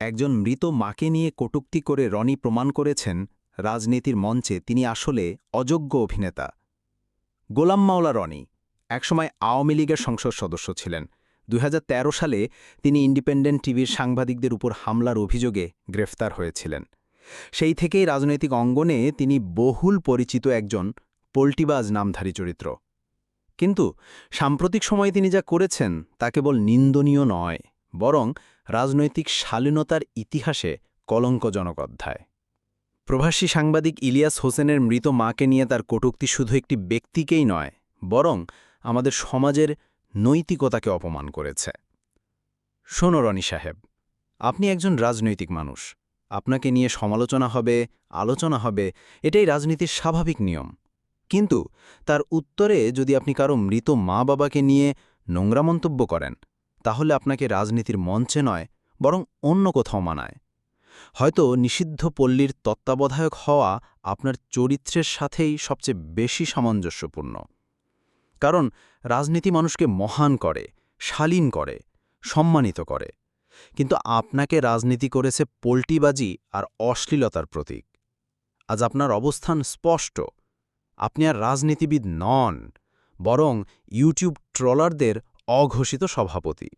একজন মৃত মাকে নিয়ে কটূক্তি করে রনি প্রমাণ করেছেন রাজনীতির মঞ্চে তিনি আসলে অযোগ্য অভিনেতা। গোলাম মাওলা রনি একসময় আওয়ামী লীগের সংসদ সদস্য ছিলেন। দুই হাজার তেরো সালে তিনি ইন্ডিপেন্ডেন্ট টিভির সাংবাদিকদের উপর হামলার অভিযোগে গ্রেফতার হয়েছিলেন। সেই থেকেই রাজনৈতিক অঙ্গনে তিনি বহুল পরিচিত একজন পোল্টিবাজ নামধারী চরিত্র। কিন্তু সাম্প্রতিক সময়ে তিনি যা করেছেন তা কেবল নিন্দনীয় নয়, বরং রাজনৈতিক শালীনতার ইতিহাসে কলঙ্কজনক অধ্যায়। প্রভাসী সাংবাদিক ইলিয়াস হোসেনের মৃত মাকে নিয়ে তার কটূক্তি শুধু একটি ব্যক্তিকেই নয়, বরং আমাদের সমাজের নৈতিকতাকে অপমান করেছে। শোনো রনি সাহেব, আপনি একজন রাজনৈতিক মানুষ। আপনাকে নিয়ে সমালোচনা হবে, আলোচনা হবে, এটাই রাজনীতির স্বাভাবিক নিয়ম। কিন্তু তার উত্তরে যদি আপনি কারও মৃত মা বাবাকে নিয়ে নোংরা মন্তব্য করেন তাহলে আপনাকে রাজনীতির মঞ্চে নয়, বরং অন্য কোথাও মানায়। হয়তো নিষিদ্ধ পল্লীর তত্ত্বাবধায়ক হওয়া আপনার চরিত্রের সাথেই সবচেয়ে বেশি সামঞ্জস্যপূর্ণ। কারণ রাজনীতি মানুষকে মহান করে, শালীন করে, সম্মানিত করে। কিন্তু আপনাকে রাজনীতি করেছে পোল্টিবাজি আর অশ্লীলতার প্রতীক। আজ আপনার অবস্থান স্পষ্ট। আপনি আর রাজনীতিবিদ নন, বরং ইউটিউব ট্রলারদের অঘোষিত সভাপতি।